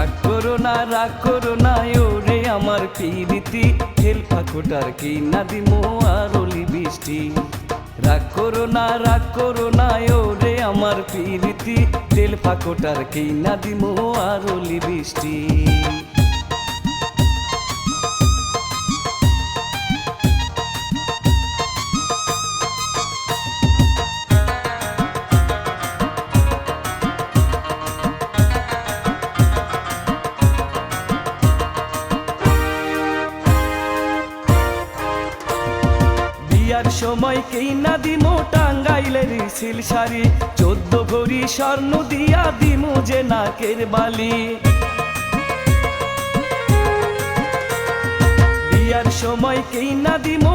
রাগ করো না, রাগ করো না, ওরে আমার পিরিতি। হেল পাখোটার কি না দিমো আর অলি বৃষ্টি। রাগ করো না, রাগ করো না, ওরে আমার পিরিতি। তেল পাকোটার কি না দিমো আর অলি বৃষ্টি। বিয়ার সময় কেই না দিমো টাঙ্গাইলের শাড়ি চোদ্দ ভরি স্বর্ণ দিয়া দিমু যে নাকের বালি। বিয়ার সময় কেই না দিমো